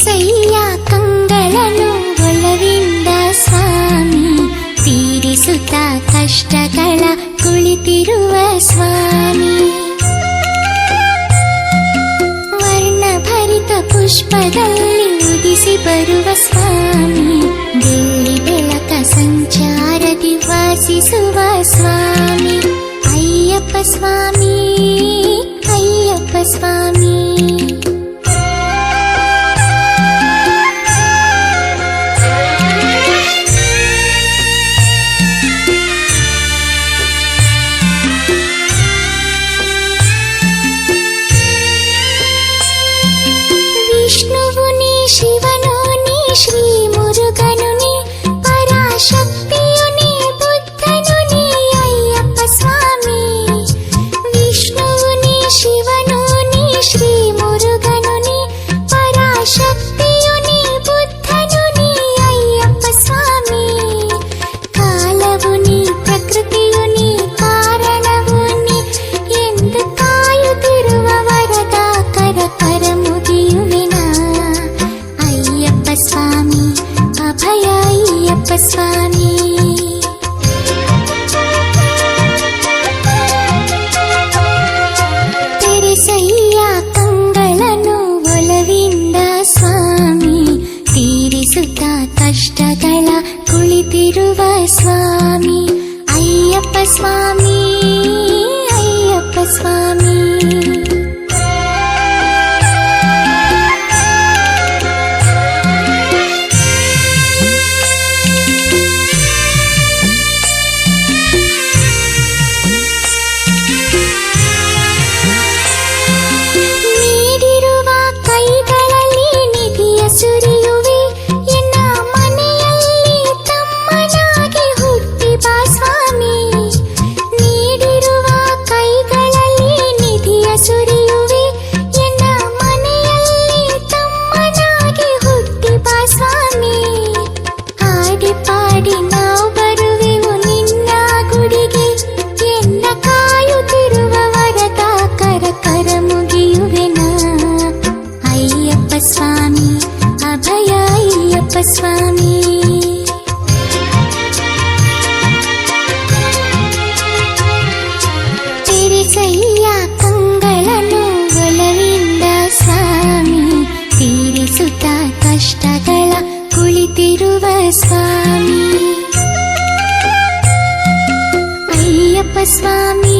ಏಸಯ್ಯ ಕಂಗಳನು ಒಳವಿಂದ ಸ್ವಾಮಿ ತೀರಿಸುತ್ತ ಕಷ್ಟಗಳ ಕುಳಿತಿರುವ ಸ್ವಾಮಿ ವರ್ಣಭರಿತ ಪುಷ್ಪದಲ್ಲಿ ಉದಿಸಿ ಬರುವ ಸ್ವಾಮಿ ಬೆಳ್ಳಿ ಬೆಳಕ ಸಂಚಾರದಿ ವಾಸಿಸುವ ಸ್ವಾಮಿ ಅಯ್ಯಪ್ಪ ಸ್ವಾಮಿ ಅಯ್ಯಪ್ಪ ಸ್ವಾಮಿ smile ಅಯ್ಯಪ್ಪ ಸ್ವಾಮಿ ಅಭಯ ಅಯ್ಯಪ್ಪ ಸ್ವಾಮಿ ತಿರಿಸಯ್ಯ ಕಂಗಳನ್ನು ಒಲವಿಂದ ಸ್ವಾಮಿ ತೀರಿಸುತ್ತ ಕಷ್ಟಗಳ ಕುಳಿತಿರುವ ಸ್ವಾಮಿ ಅಯ್ಯಪ್ಪ ಸ್ವಾಮಿ